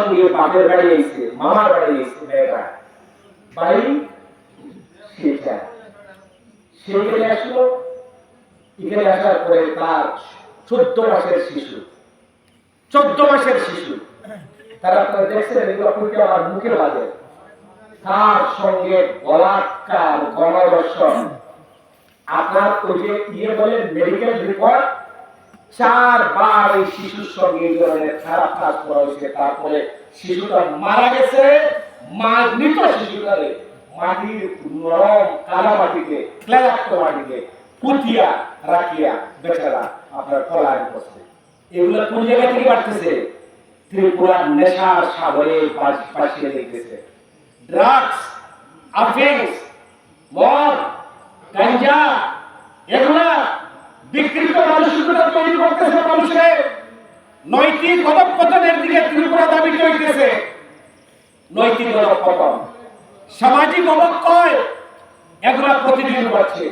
সঙ্গে বাপের বাড়ি এসে মামার বাড়ি এসে মেয়েরা বাড়ি সেটা। সেখানে আসলো। এখানে আসার পরে তার চোদ্দ মাসের শিশু। চোদ্দ মাসের শিশু। তারা আপনারা দেখছেন, এগুলো আমার মুখে বাজে। তার সঙ্গে বলাৎকার গণদর্শন আপনার ওই যে ইয়ে বলেন মেডিকেল রিপোর্ট চারবার এই শিশুর সঙ্গে এই ধরনের খারাপ কাজ করা হয়েছে। তারপরে শিশুটা মারা গেছে, মা মৃত মাটির নরম কাদা মাটিতে মাটিতে পুতিয়া রাখিয়া বেচারা আপনার বসছে এগুলো কোন জায়গা থেকে বাড়তেছে? ত্রিপুরার নেশার সাগরে দেখতেছে ড্রাগস আফিংস মদ গাঞ্জা এগুলা তৈরি করতেছে মানুষের নৈতিক অধঃপতনের দিকে ত্রিপুরা দাবি চলতেছে। নৈতিক অধঃপতন। সামাজিক অবক্ষয় এগুলা প্রতিদিন বাড়ছে।